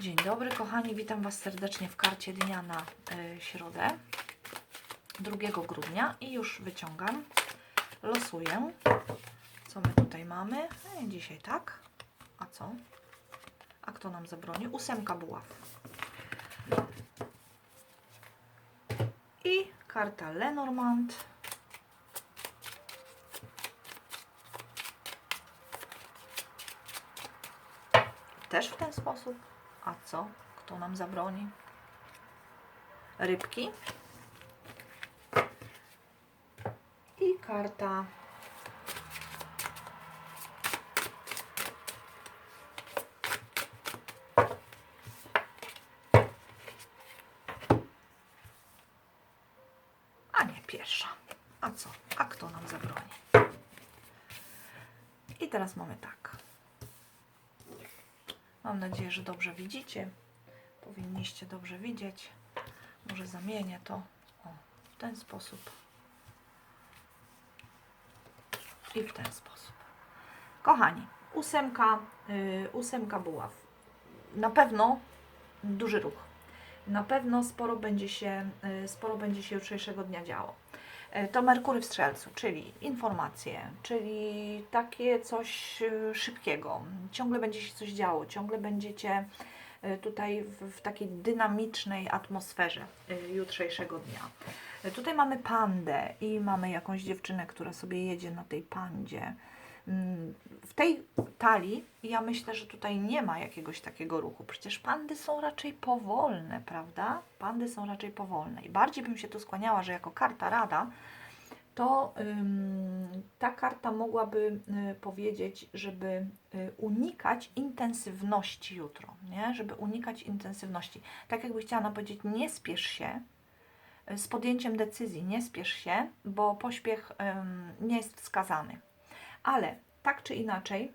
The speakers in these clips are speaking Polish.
Dzień dobry kochani, witam Was serdecznie w karcie dnia na y, środę 2 grudnia i już wyciągam, losuję, co my tutaj mamy. E, dzisiaj tak, a co? A kto nam zabroni? Ósemka buław. I karta Lenormand. Też w ten sposób. A co? Kto nam zabroni? Rybki. I karta. A nie pierwsza. A co? A kto nam zabroni? I teraz mamy tak. Mam nadzieję, że dobrze widzicie. Powinniście dobrze widzieć. Może zamienię to o, w ten sposób i w ten sposób. Kochani, ósemka, yy, ósemka buław. Na pewno duży ruch. Na pewno sporo będzie się, yy, sporo będzie się jutrzejszego dnia działo. Yy, To Merkury w Strzelcu, czyli informacje, czyli takie coś yy, szybkiego. Ciągle będzie się coś działo, ciągle będziecie yy, tutaj w, w takiej dynamicznej atmosferze jutrzejszego dnia. Tutaj mamy pandę i mamy jakąś dziewczynę, która sobie jedzie na tej pandzie. Mm, W tej talii ja myślę, że tutaj nie ma jakiegoś takiego ruchu. Przecież pandy są raczej powolne, prawda? Pandy są raczej powolne. I bardziej bym się tu skłaniała, że jako karta rada, to ym, ta karta mogłaby y, powiedzieć, żeby y, unikać intensywności jutro, nie? Żeby unikać intensywności. Tak jakby chciała nam powiedzieć, nie spiesz się y, z podjęciem decyzji, nie spiesz się, bo pośpiech ym, nie jest wskazany. Ale tak czy inaczej,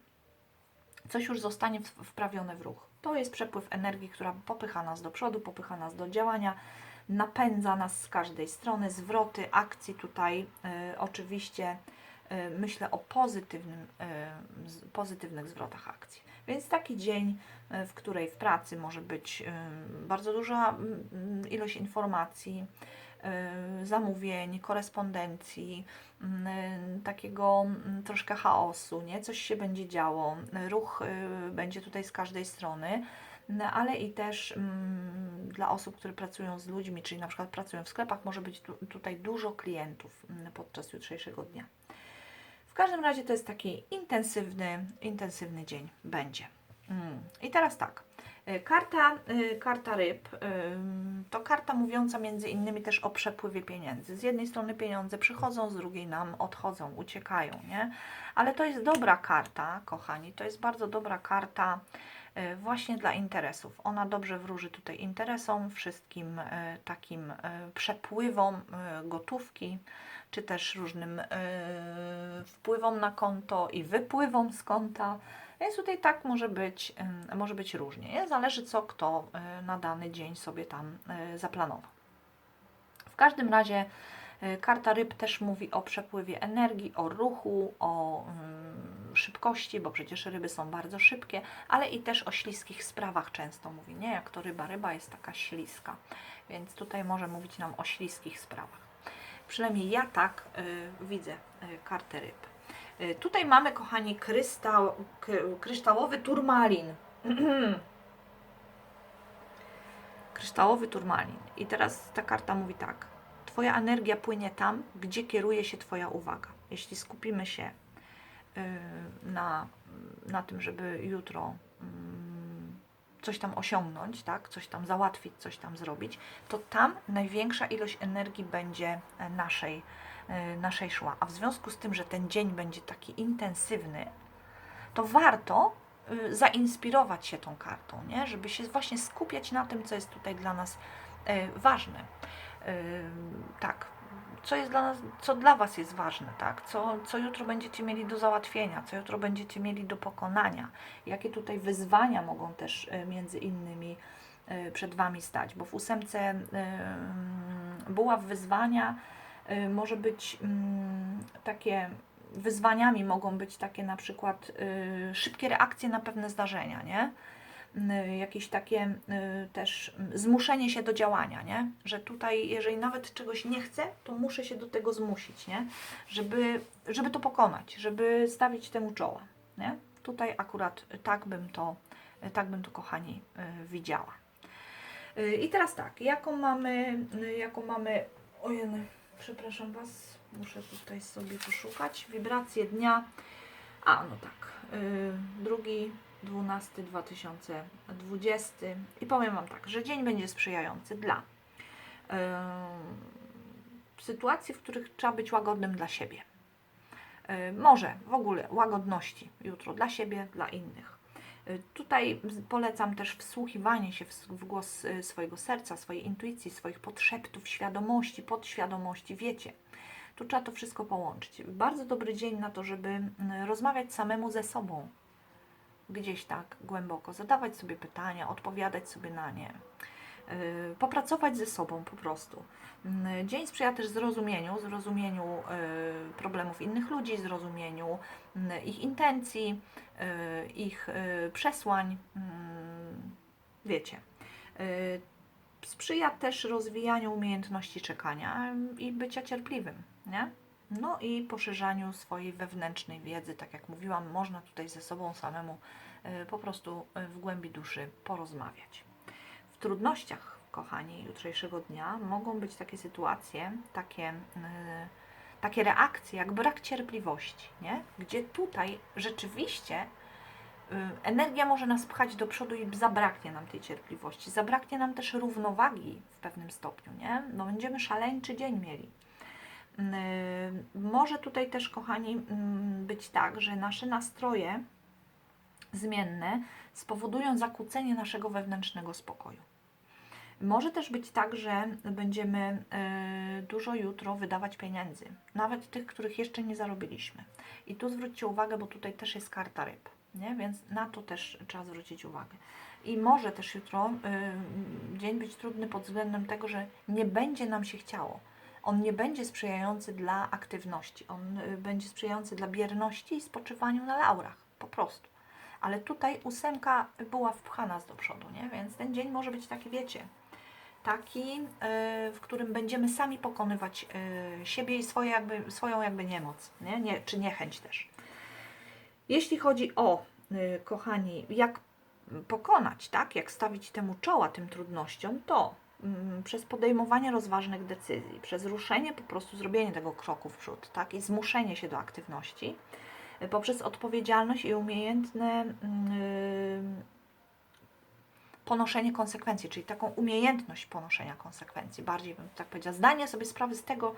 coś już zostanie wprawione w ruch. To jest przepływ energii, która popycha nas do przodu, popycha nas do działania, napędza nas z każdej strony. Zwroty akcji tutaj y, oczywiście y, myślę o pozytywnym, y, pozytywnych zwrotach akcji. Więc taki dzień, y, w której w pracy może być bardzo duża mm, mm, ilość informacji, zamówień, korespondencji, y, takiego mm, troszkę chaosu, nie? Coś się będzie działo, ruch y, będzie tutaj z każdej strony, no, ale i też mm, dla osób, które pracują z ludźmi, czyli na przykład pracują w sklepach, może być tu, tutaj dużo klientów mm, podczas jutrzejszego dnia. W każdym razie to jest taki intensywny, intensywny dzień będzie. I teraz tak. Y, Karta, y, karta ryb ym, to karta mówiąca między innymi też o przepływie pieniędzy. Z jednej strony pieniądze przychodzą, z drugiej nam odchodzą, uciekają, nie? Ale to jest dobra karta, kochani, to jest bardzo dobra karta właśnie dla interesów. Ona dobrze wróży tutaj interesom, wszystkim takim przepływom gotówki, czy też różnym wpływom na konto i wypływom z konta. Więc tutaj tak może być, może być różnie. Nie? Zależy co kto y, na dany dzień sobie tam y, zaplanował. W każdym razie y, karta ryb też mówi o przepływie energii, o ruchu, o ym, szybkości, bo przecież ryby są bardzo szybkie, ale i też o śliskich sprawach często mówi, nie? Jak to ryba, ryba jest taka śliska, więc tutaj może mówić nam o śliskich sprawach. Przynajmniej ja tak y, widzę y, kartę ryb. Y, tutaj mamy, kochani, krystał, kryształowy turmalin. kryształowy turmalin. I teraz ta karta mówi tak. Twoja energia płynie tam, gdzie kieruje się Twoja uwaga. Jeśli skupimy się y, na, na tym, żeby jutro mm, coś tam osiągnąć, tak? coś tam załatwić, coś tam zrobić, to tam największa ilość energii będzie e, naszej, e, naszej szła. A w związku z tym, że ten dzień będzie taki intensywny, to warto y, zainspirować się tą kartą, nie? żeby się właśnie skupiać na tym, co jest tutaj dla nas e, ważne. Y, Tak, co jest dla nas, co dla Was jest ważne, tak? Co, co jutro będziecie mieli do załatwienia, co jutro będziecie mieli do pokonania, jakie tutaj wyzwania mogą też między innymi przed Wami stać, bo w ósemce buław wyzwania może być mm, takie wyzwaniami mogą być takie na przykład y, szybkie reakcje na pewne zdarzenia, nie? y, jakieś takie y, też y, zmuszenie się do działania, nie? Że tutaj, jeżeli nawet czegoś nie chcę, to muszę się do tego zmusić, nie? Żeby, żeby to pokonać, żeby stawić temu czoła, nie? Tutaj akurat tak bym to, tak bym to kochani y, widziała. Y, I teraz tak, jaką mamy, y, jaką mamy, ojej, przepraszam Was, muszę tutaj sobie poszukać, wibracje dnia, a no tak, y, drugi, 12, 2020 i powiem Wam tak, że dzień będzie sprzyjający dla y, sytuacji, w których trzeba być łagodnym dla siebie. Y, może w ogóle łagodności jutro dla siebie, dla innych. Y, Tutaj polecam też wsłuchiwanie się w, głos y, swojego serca, swojej intuicji, swoich podszeptów, świadomości, podświadomości. Wiecie, tu trzeba to wszystko połączyć. Bardzo dobry dzień na to, żeby rozmawiać samemu ze sobą. Gdzieś tak głęboko, zadawać sobie pytania, odpowiadać sobie na nie. Yy, Popracować ze sobą po prostu. Mm, Dzień sprzyja też zrozumieniu, zrozumieniu yy, problemów innych ludzi, zrozumieniu mm, ich intencji, yy, ich przesłań. mm, Wiecie. Sprzyja też rozwijaniu umiejętności czekania i bycia cierpliwym, nie? No i poszerzaniu swojej wewnętrznej wiedzy, tak jak mówiłam, można tutaj ze sobą samemu y, po prostu y, w głębi duszy porozmawiać. Trudnościach, kochani, jutrzejszego dnia mogą być takie sytuacje, takie, y, takie reakcje, jak brak cierpliwości, nie? gdzie tutaj rzeczywiście y, energia może nas pchać do przodu i zabraknie nam tej cierpliwości. Zabraknie nam też równowagi w pewnym stopniu, nie? No będziemy szaleńczy dzień mieli. Y, Może tutaj też, kochani, mm, być tak, że nasze nastroje zmienne spowodują zakłócenie naszego wewnętrznego spokoju. Może też być tak, że będziemy y, dużo jutro wydawać pieniędzy, nawet tych, których jeszcze nie zarobiliśmy. I tu zwróćcie uwagę, bo tutaj też jest karta ryb, nie? więc na to też trzeba zwrócić uwagę. I może też jutro y, dzień być trudny pod względem tego, że nie będzie nam się chciało. On nie będzie sprzyjający dla aktywności, on y, będzie sprzyjający dla bierności i spoczywaniu na laurach, po prostu. Ale tutaj ósemka była wpchana z do przodu, nie? więc ten dzień może być taki, wiecie, taki, y, w którym będziemy sami pokonywać y, siebie i swoje jakby, swoją jakby niemoc, nie? Nie, czy niechęć też. Jeśli chodzi o, y, kochani, jak pokonać, tak, jak stawić temu czoła, tym trudnościom, to mm, przez podejmowanie rozważnych decyzji, przez ruszenie, po prostu zrobienie tego kroku w przód, tak, i zmuszenie się do aktywności, poprzez odpowiedzialność i umiejętne mm, ponoszenie konsekwencji, czyli taką umiejętność ponoszenia konsekwencji, bardziej bym tak powiedziała, zdanie sobie sprawy z tego,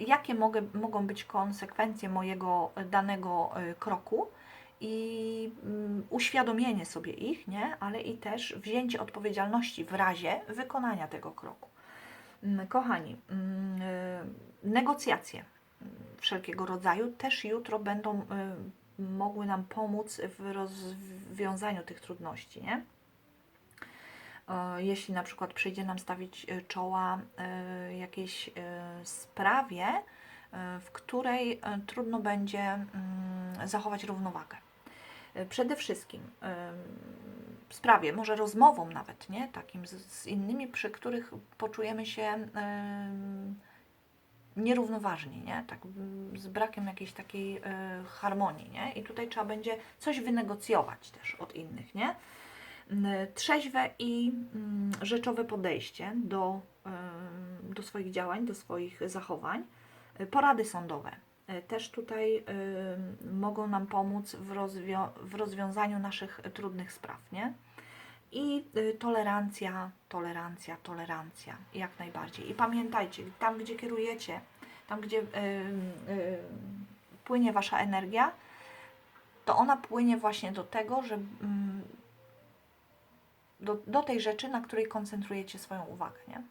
jakie mogę, mogą być konsekwencje mojego danego y, kroku i mm, uświadomienie sobie ich, nie? ale i też wzięcie odpowiedzialności w razie wykonania tego kroku. Mm, Kochani, mm, y, negocjacje wszelkiego rodzaju też jutro będą y, mogły nam pomóc w rozwiązaniu tych trudności, nie? E, jeśli na przykład przyjdzie nam stawić e, czoła e, jakiejś sprawie, w której trudno będzie mm, zachować równowagę. Przede wszystkim sprawie, może rozmową nawet, nie? Takim z, z innymi, przy których poczujemy się nierównoważni, nie? Tak, z brakiem jakiejś takiej harmonii, nie? I tutaj trzeba będzie coś wynegocjować też od innych, nie? Mm, Trzeźwe i mm, rzeczowe podejście do, do swoich działań, do swoich zachowań. E, Porady sądowe e, też tutaj mogą nam pomóc w, rozwio- w rozwiązaniu naszych trudnych spraw, nie? I y, tolerancja, tolerancja, tolerancja, jak najbardziej. I pamiętajcie, tam gdzie kierujecie, tam gdzie płynie Wasza energia, to ona płynie właśnie do tego, że ym, do, do tej rzeczy, na której koncentrujecie swoją uwagę, nie?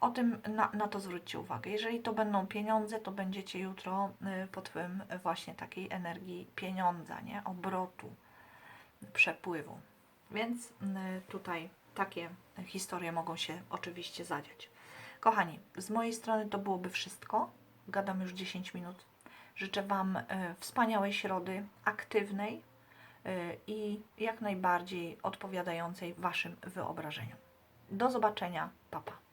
O tym, na, na to zwróćcie uwagę. Jeżeli to będą pieniądze, to będziecie jutro y, pod wpływem właśnie takiej energii pieniądza, nie? Obrotu, przepływu. Więc y, tutaj takie historie mogą się oczywiście zadziać. Kochani, z mojej strony to byłoby wszystko. Gadam już 10 minut. Życzę Wam y, wspaniałej środy, aktywnej, i jak najbardziej odpowiadającej Waszym wyobrażeniom. Do zobaczenia, papa.